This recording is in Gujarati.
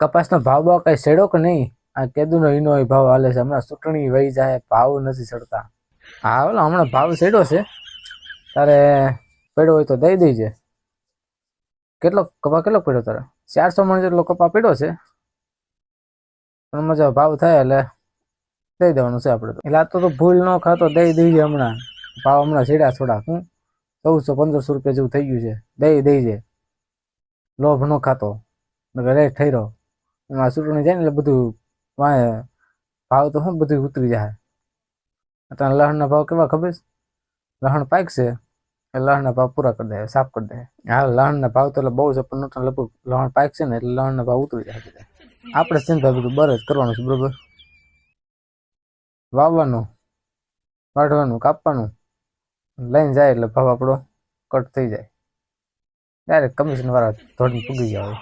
કપાસનો ભાવ ભાવ કઈ સેડો કે નહીં? આ કેદુનો ઈનો ભાવ હાલે છે. હમણાં ચૂંટણી વહી જાય, ભાવ નથી સડતા હા ઓલો હમણાં ભાવ સેડો છે. તારે પડ્યો હોય તો દઈ દેજે. કેટલો કપા કેટલો પડ્યો તારે? ચારસો મણ જેટલો કપા પડ્યો છે. પણ મજા ભાવ થાય એટલે દઈ દેવાનું છે આપણે તો. એટલે આ તો ભૂલ ન ખાતો દઈ દેજે હમણાં. ભાવ હમણાં છેડ્યા થોડા. હું ચૌદસો પંદરસો રૂપિયા જેવું થઈ ગયું છે. દઈ દેજે. લોભ ન ખાતો. રેટ થઈ રહ્યો એમાં ચૂંટણી જાય ને એટલે બધું ભાવ તો શું બધું ઉતરી જાય. અત્યારે લહણના ભાવ કેવા ખબર છે? લહણ પાકશે એ લહણના ભાવ પૂરા કરી દે, સાફ કરી દે. હા લહણના ભાવ તો એટલે બહુ છે પણ લગભગ લહણ પાકશે ને એટલે લહણના ભાવ ઉતરી જાય આપણે ચિંતા બધું બર જ કરવાનું છે, બરોબર? વાવવાનું, વાઢવાનું, કાપવાનું, લઈને જાય એટલે ભાવ આપણો કટ થઈ જાય. ડાયરેક્ટ કમિશન વાળા ધોરણ પૂગી જાય